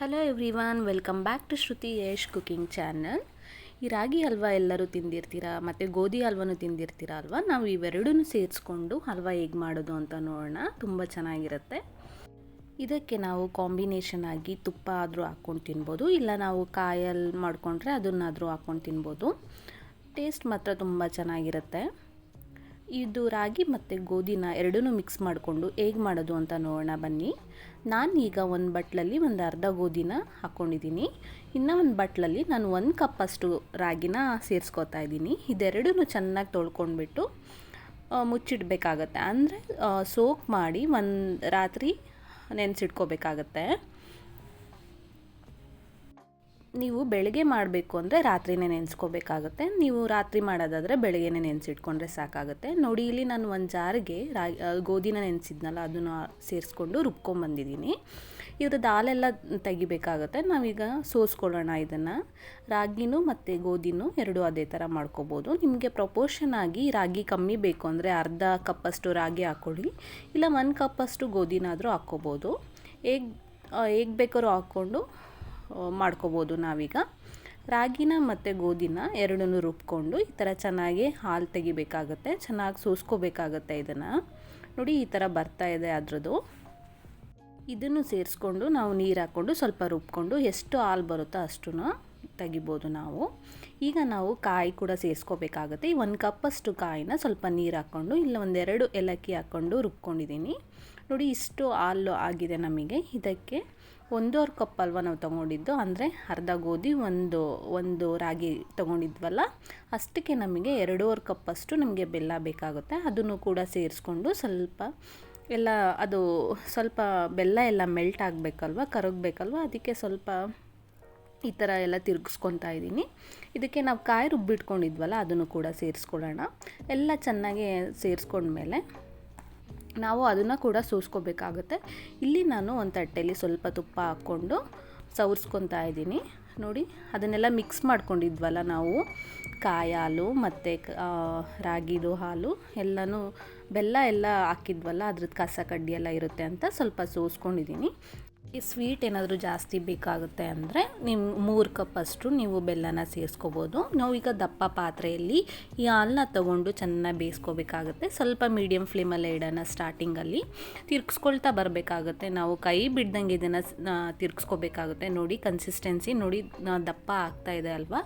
Hello everyone welcome back to Shruti Yash cooking channel ಈ ರಾಗಿ ಹಲ್ವಾ ಎಲ್ಲರೂ ತಿಂದಿರ್ತೀರಾ? ಮತ್ತು ಗೋಧಿ ಹಲ್ವಾನು ತಿಂದಿರ್ತೀರಾ ಅಲ್ವಾ? ನಾವು ಇವೆರಡೂ ಸೇರಿಸ್ಕೊಂಡು ಹಲ್ವಾ ಹೇಗೆ ಮಾಡೋದು ಅಂತ ನೋಡೋಣ. ತುಂಬ ಚೆನ್ನಾಗಿರುತ್ತೆ. ಇದಕ್ಕೆ ನಾವು ಕಾಂಬಿನೇಷನ್ ಆಗಿ ತುಪ್ಪ ಆದರೂ ಹಾಕ್ಕೊಂಡು ತಿನ್ಬೋದು. ಇಲ್ಲ ನಾವು ಕಾಯಲ್ಲಿ ಮಾಡಿಕೊಂಡ್ರೆ ಅದನ್ನಾದರೂ ಹಾಕ್ಕೊಂಡು ತಿನ್ಬೋದು. ಟೇಸ್ಟ್ ಮಾತ್ರ ತುಂಬ ಚೆನ್ನಾಗಿರುತ್ತೆ. ಇದು ರಾಗಿ ಮತ್ತು ಗೋಧಿನ ಎರಡನ್ನೂ ಮಿಕ್ಸ್ ಮಾಡಿಕೊಂಡು ಹೇಗೆ ಮಾಡೋದು ಅಂತ ನೋಡೋಣ ಬನ್ನಿ. ನಾನು ಈಗ ಒಂದು ಬಟ್ಲಲ್ಲಿ ಒಂದು ಅರ್ಧ ಗೋಧಿನ ಹಾಕ್ಕೊಂಡಿದ್ದೀನಿ ಇನ್ನು ಒಂದು ಬಟ್ಲಲ್ಲಿ ನಾನು ಒಂದು ಕಪ್ಪಷ್ಟು ರಾಗಿನ ಸೇರಿಸ್ಕೊತಾ ಇದ್ದೀನಿ ಇದೆರಡೂ ಚೆನ್ನಾಗಿ ತೊಳ್ಕೊಂಡ್ಬಿಟ್ಟು ಮುಚ್ಚಿಡಬೇಕಾಗತ್ತೆ. ಅಂದರೆ ಸೋಕ್ ಮಾಡಿ ಒಂದು ರಾತ್ರಿ ನೆನೆಸಿಟ್ಕೋಬೇಕಾಗತ್ತೆ. ನೀವು ಬೆಳಗ್ಗೆ ಮಾಡಬೇಕು ಅಂದರೆ ರಾತ್ರಿನೇ ನೆನೆಸ್ಕೋಬೇಕಾಗುತ್ತೆ. ನೀವು ರಾತ್ರಿ ಮಾಡೋದಾದರೆ ಬೆಳಗ್ಗೆನೇ ನೆನೆಸಿಟ್ಕೊಂಡ್ರೆ ಸಾಕಾಗುತ್ತೆ. ನೋಡಿ, ಇಲ್ಲಿ ನಾನು ಒಂದು ಜಾರಿಗೆ ರಾಗಿ ಗೋಧಿನ ನೆನೆಸಿದ್ನಲ್ಲ, ಅದನ್ನು ಸೇರಿಸ್ಕೊಂಡು ರುಬ್ಕೊಂಬಂದಿದ್ದೀನಿ. ಇದ್ರ ಹಾಲೆಲ್ಲ ತೆಗಿಬೇಕಾಗುತ್ತೆ. ನಾವೀಗ ಸೋಸ್ಕೊಳ್ಳೋಣ ಇದನ್ನು. ರಾಗಿನೂ ಮತ್ತು ಗೋಧಿನೂ ಎರಡೂ ಅದೇ ಥರ ಮಾಡ್ಕೋಬೋದು. ನಿಮಗೆ ಪ್ರಪೋರ್ಷನ್ ಆಗಿ ರಾಗಿ ಕಮ್ಮಿ ಬೇಕು ಅಂದರೆ ಅರ್ಧ ಕಪ್ಪಷ್ಟು ರಾಗಿ ಹಾಕ್ಕೊಳ್ಳಿ ಇಲ್ಲ, ಒಂದು ಕಪ್ಪಷ್ಟು ಗೋಧಿನಾದರೂ ಹಾಕ್ಕೋಬೋದು. ಹೇಗೆ ಹೇಗೆ ಬೇಕಾದ್ರೂ ಹಾಕ್ಕೊಂಡು ಮಾಡ್ಕೋಬೋದು ನಾವೀಗ. ರಾಗಿನ ಮತ್ತು ಗೋಧಿನ ಎರಡನ್ನೂ ರುಬ್ಕೊಂಡು ಈ ಥರ ಚೆನ್ನಾಗಿ ಹಾಲು ತೆಗಿಬೇಕಾಗತ್ತೆ, ಚೆನ್ನಾಗಿ ಸೋಸ್ಕೋಬೇಕಾಗತ್ತೆ ಇದನ್ನು. ನೋಡಿ, ಈ ಥರ ಬರ್ತಾ ಇದೆ ಅದರದ್ದು. ಇದನ್ನು ಸೇರಿಸ್ಕೊಂಡು ನಾವು ನೀರು ಹಾಕ್ಕೊಂಡು ಸ್ವಲ್ಪ ರುಬ್ಕೊಂಡು ಎಷ್ಟು ಹಾಲು ಬರುತ್ತೋ ಅಷ್ಟು ತೆಗಿಬೋದು ನಾವು. ಈಗ ನಾವು ಕಾಯಿ ಕೂಡ ಸೇರಿಸ್ಕೋಬೇಕಾಗುತ್ತೆ. ಈ ಒಂದು ಕಪ್ಪಷ್ಟು ಕಾಯಿನ ಸ್ವಲ್ಪ ನೀರು ಹಾಕ್ಕೊಂಡು, ಇಲ್ಲ ಒಂದೆರಡು ಏಲಕ್ಕಿ ಹಾಕ್ಕೊಂಡು ರುಬ್ಕೊಂಡಿದ್ದೀನಿ ನೋಡಿ ಇಷ್ಟು ಹಾಲು ಆಗಿದೆ ನಮಗೆ. ಇದಕ್ಕೆ ಒಂದೂವರೆ ಕಪ್ ಅಲ್ವಾ ನಾವು ತೊಗೊಂಡಿದ್ದು? ಅಂದರೆ ಅರ್ಧ ಗೋಧಿ, ಒಂದು ಒಂದು ರಾಗಿ ತೊಗೊಂಡಿದ್ವಲ್ಲ? ಅಷ್ಟಕ್ಕೆ ನಮಗೆ ಎರಡೂವರೆ ಕಪ್ಪಷ್ಟು ನಮಗೆ ಬೆಲ್ಲ ಬೇಕಾಗುತ್ತೆ. ಅದನ್ನು ಕೂಡ ಸೇರಿಸ್ಕೊಂಡು ಸ್ವಲ್ಪ ಎಲ್ಲ, ಅದು ಸ್ವಲ್ಪ ಬೆಲ್ಲ ಎಲ್ಲ ಮೆಲ್ಟ್ ಆಗಬೇಕಲ್ವ, ಕರಗಬೇಕಲ್ವ, ಅದಕ್ಕೆ ಸ್ವಲ್ಪ ಈ ಥರ ಎಲ್ಲ ತಿರುಗಿಸ್ಕೊತಾ ಇದ್ದೀನಿ. ಇದಕ್ಕೆ ನಾವು ಕಾಯಿ ರುಬ್ಬಿಟ್ಕೊಂಡಿದ್ವಲ್ಲ, ಅದನ್ನು ಕೂಡ ಸೇರಿಸ್ಕೊಳ್ಳೋಣ. ಎಲ್ಲ ಚೆನ್ನಾಗಿ ಸೇರಿಸ್ಕೊಂಡ್ಮೇಲೆ ನಾವು ಅದನ್ನು ಕೂಡ ಸೋಸ್ಕೋಬೇಕಾಗುತ್ತೆ. ಇಲ್ಲಿ ನಾನು ಒಂದು ತಟ್ಟೆಯಲ್ಲಿ ಸ್ವಲ್ಪ ತುಪ್ಪ ಹಾಕ್ಕೊಂಡು ಸವರ್ಸ್ಕೊತಾ ಇದ್ದೀನಿ. ನೋಡಿ, ಅದನ್ನೆಲ್ಲ ಮಿಕ್ಸ್ ಮಾಡ್ಕೊಂಡಿದ್ವಲ್ಲ ನಾವು. ಕಾಯಿ ಹಾಲು ಮತ್ತು ರಾಗಿದು ಹಾಲು ಎಲ್ಲನೂ ಬೆಲ್ಲ ಎಲ್ಲ ಹಾಕಿದ್ವಲ್ಲ, ಅದ್ರದ್ದು ಕಸ ಕಡ್ಡಿ ಎಲ್ಲ ಇರುತ್ತೆ ಅಂತ ಸ್ವಲ್ಪ ಸೋಸ್ಕೊಂಡಿದ್ದೀನಿ. ಈ ಸ್ವೀಟ್ ಏನಾದರೂ ಜಾಸ್ತಿ ಬೇಕಾಗುತ್ತೆ ಅಂದರೆ ನಿಮ್ಮ ಮೂರು ಕಪ್ಪಷ್ಟು ನೀವು ಬೆಲ್ಲನ ಸೇರಿಸ್ಕೋಬೋದು. ನಾವು ಈಗ ದಪ್ಪ ಪಾತ್ರೆಯಲ್ಲಿ ಈ ಹಾಲನ್ನ ತೊಗೊಂಡು ಚೆನ್ನಾಗಿ ಬೇಯಿಸ್ಕೋಬೇಕಾಗುತ್ತೆ. ಸ್ವಲ್ಪ ಮೀಡಿಯಮ್ ಫ್ಲೇಮಲ್ಲೇ ಇಡೋಣ ಸ್ಟಾರ್ಟಿಂಗಲ್ಲಿ ತಿರ್ಗಿಸ್ಕೊಳ್ತಾ ಬರಬೇಕಾಗುತ್ತೆ. ನಾವು ಕೈ ಬಿಡ್ದಂಗೆ ಇದನ್ನು ತಿರ್ಗಿಸ್ಕೋಬೇಕಾಗುತ್ತೆ. ನೋಡಿ ಕನ್ಸಿಸ್ಟೆನ್ಸಿ ನೋಡಿ ದಪ್ಪ ಆಗ್ತಾ ಇದೆ ಅಲ್ವಾ?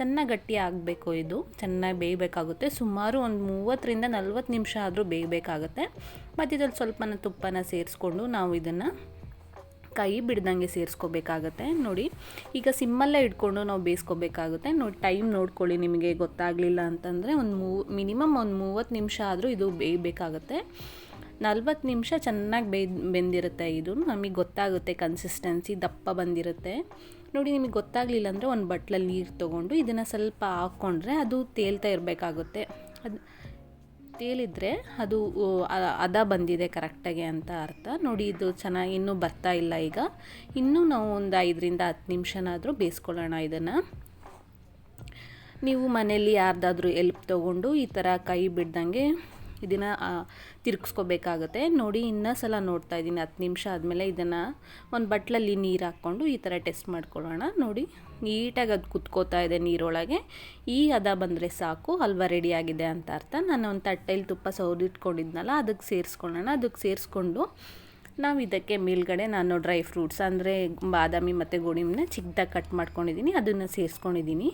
ಚೆನ್ನಾಗಿ ಗಟ್ಟಿ ಆಗಬೇಕು ಇದು. ಚೆನ್ನಾಗಿ ಬೇಯಬೇಕಾಗುತ್ತೆ. ಸುಮಾರು ಒಂದು ಮೂವತ್ತರಿಂದ ನಲ್ವತ್ತು ನಿಮಿಷ ಆದರೂ ಬೇಯಬೇಕಾಗುತ್ತೆ. ಮತ್ತು ಇದ್ರಲ್ಲಿ ಸ್ವಲ್ಪ ತುಪ್ಪನ ಸೇರಿಸ್ಕೊಂಡು ನಾವು ಇದನ್ನು ಕೈ ಬಿಡ್ದಂಗೆ ಸೇರಿಸ್ಕೋಬೇಕಾಗತ್ತೆ. ನೋಡಿ, ಈಗ ಸಿಮ್ಮಲ್ಲೇ ಇಟ್ಕೊಂಡು ನಾವು ಬೇಯಿಸ್ಕೋಬೇಕಾಗುತ್ತೆ. ನೋಡಿ, ಟೈಮ್ ನೋಡ್ಕೊಳ್ಳಿ, ನಿಮಗೆ ಗೊತ್ತಾಗಲಿಲ್ಲ ಅಂತಂದರೆ ಒಂದು ಮೂ, ಮಿನಿಮಮ್ ಒಂದು ಮೂವತ್ತು ನಿಮಿಷ ಆದರೂ ಇದು ಬೇಯಬೇಕಾಗುತ್ತೆ. ನಲ್ವತ್ತು ನಿಮಿಷ ಚೆನ್ನಾಗಿ ಬೇಯ್, ಬೆಂದಿರುತ್ತೆ ಇದು. ನಮಗೆ ಗೊತ್ತಾಗುತ್ತೆ ಕನ್ಸಿಸ್ಟೆನ್ಸಿ ದಪ್ಪ ಬಂದಿರುತ್ತೆ. ನೋಡಿ, ನಿಮಗೆ ಗೊತ್ತಾಗಲಿಲ್ಲ ಅಂದರೆ ಒಂದು ಬಟ್ಲಲ್ಲಿ ನೀರು ತೊಗೊಂಡು ಇದನ್ನು ಸ್ವಲ್ಪ ಹಾಕ್ಕೊಂಡ್ರೆ ಅದು ತೇಲ್ತಾ ಇರಬೇಕಾಗುತ್ತೆ. ಅದು ತೇಲಿದ್ರೆ ಅದು ಅದ ಬಂದಿದೆ ಕರೆಕ್ಟಾಗಿ ಅಂತ ಅರ್ಥ. ನೋಡಿ, ಇದು ಚೆನ್ನಾಗಿ ಇನ್ನೂ ಬರ್ತಾ ಇಲ್ಲ ಈಗ. ಇನ್ನೂ ನಾವು ಒಂದು ಐದರಿಂದ ಹತ್ತು ನಿಮಿಷನಾದರೂ ಬೇಯಿಸ್ಕೊಳ್ಳೋಣ ಇದನ್ನು. ನೀವು ಮನೆಯಲ್ಲಿ ಯಾರ್ದಾದ್ರೂ ಎಲ್ಪ್ ತೊಗೊಂಡು ಈ ಥರ ಕೈ ಬಿಡ್ದಂಗೆ ಇದನ್ನು ತಿರ್ಗಿಸ್ಕೋಬೇಕಾಗುತ್ತೆ. ನೋಡಿ ಇನ್ನೂ ಸಲ ನೋಡ್ತಾ ಇದ್ದೀನಿ, ಹತ್ತು ನಿಮಿಷ ಆದಮೇಲೆ ಇದನ್ನು ಒಂದು ಬಟ್ಲಲ್ಲಿ ನೀರು ಹಾಕ್ಕೊಂಡು ಈ ಥರ ಟೆಸ್ಟ್ ಮಾಡ್ಕೊಳ್ಳೋಣ. ನೋಡಿ, ನೀಟಾಗಿ ಅದು ಕುತ್ಕೋತಾ ಇದೆ ನೀರೊಳಗೆ. ಈ ಹದ ಬಂದರೆ ಸಾಕು, ಹಲ್ವ ರೆಡಿಯಾಗಿದೆ ಅಂತ ಅರ್ಥ. ನಾನು ಒಂದು ತಟ್ಟೆಯಲ್ಲಿ ತುಪ್ಪ ಸೌದಿಟ್ಕೊಂಡಿದ್ನಲ್ಲ ಅದಕ್ಕೆ ಸೇರಿಸ್ಕೊಳ್ಳೋಣ. ಅದಕ್ಕೆ ಸೇರಿಸ್ಕೊಂಡು ನಾವು ಇದಕ್ಕೆ ಮೇಲ್ಗಡೆ ನಾನು ಡ್ರೈ ಫ್ರೂಟ್ಸ್ ಅಂದರೆ ಬಾದಾಮಿ ಮತ್ತು ಗೋಡಿಮನ್ನ ಚಿಕ್ಕದಾಗಿ ಕಟ್ ಮಾಡ್ಕೊಂಡಿದ್ದೀನಿ ಅದನ್ನು ಸೇರಿಸ್ಕೊಂಡಿದ್ದೀನಿ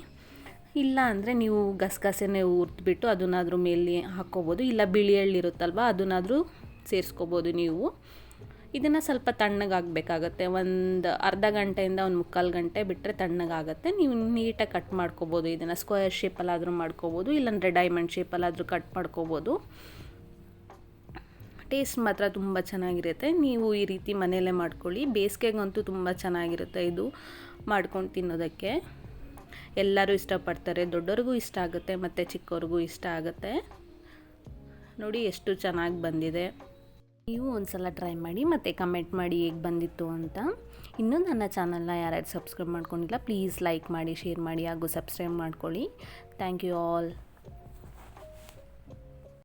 ಇಲ್ಲ ಅಂದರೆ ನೀವು ಗಸಗಸೆನೇ ಬಿಟ್ಟು ಅದನ್ನಾದರೂ ಮೇಲೆ ಹಾಕ್ಕೋಬೋದು. ಇಲ್ಲ ಬಿಳಿ ಎಳ್ಳಿರುತ್ತಲ್ವ ಅದನ್ನಾದರೂ ಸೇರಿಸ್ಕೋಬೋದು ನೀವು. ಇದನ್ನು ಸ್ವಲ್ಪ ತಣ್ಣಗಾಗಬೇಕಾಗತ್ತೆ. ಒಂದು ಅರ್ಧ ಗಂಟೆಯಿಂದ ಒಂದು ಮುಕ್ಕಾಲು ಗಂಟೆ ಬಿಟ್ಟರೆ ತಣ್ಣಗಾಗುತ್ತೆ. ನೀವು ನೀಟಾಗಿ ಕಟ್ ಮಾಡ್ಕೋಬೋದು ಇದನ್ನು. ಸ್ಕ್ವೇರ್ ಶೇಪಲ್ಲಾದರೂ ಮಾಡ್ಕೋಬೋದು, ಇಲ್ಲಾಂದರೆ ಡೈಮಂಡ್ ಶೇಪಲ್ಲಾದರೂ ಕಟ್ ಮಾಡ್ಕೋಬೋದು. ಟೇಸ್ಟ್ ಮಾತ್ರ ತುಂಬ ಚೆನ್ನಾಗಿರುತ್ತೆ. ನೀವು ಈ ರೀತಿ ಮನೆಯಲ್ಲೇ ಮಾಡ್ಕೊಳ್ಳಿ. ಬೇಸಿಗೆಗಂತೂ ತುಂಬ ಚೆನ್ನಾಗಿರುತ್ತೆ ಇದು ಮಾಡ್ಕೊಂಡು ತಿನ್ನೋದಕ್ಕೆ. ಎಲ್ಲರೂ ಇಷ್ಟಪಡ್ತಾರೆ, ದೊಡ್ಡವ್ರಿಗೂ ಇಷ್ಟ ಆಗುತ್ತೆ, ಮತ್ತು ಚಿಕ್ಕವ್ರಿಗೂ ಇಷ್ಟ ಆಗುತ್ತೆ. ನೋಡಿ ಎಷ್ಟು ಚೆನ್ನಾಗಿ ಬಂದಿದೆ. ನೀವು ಒಂದ್ಸಲ ಟ್ರೈ ಮಾಡಿ, ಮತ್ತು ಕಮೆಂಟ್ ಮಾಡಿ ಹೇಗೆ ಬಂದಿತ್ತು ಅಂತ. ಇನ್ನೂ ನನ್ನ ಚಾನಲ್ನ ಯಾರ್ಯಾರು ಸಬ್ಸ್ಕ್ರೈಬ್ ಮಾಡ್ಕೊಂಡಿಲ್ಲ, ಪ್ಲೀಸ್ ಲೈಕ್ ಮಾಡಿ, ಶೇರ್ ಮಾಡಿ, ಹಾಗೂ ಸಬ್ಸ್ಕ್ರೈಬ್ ಮಾಡ್ಕೊಳ್ಳಿ. Thank you all.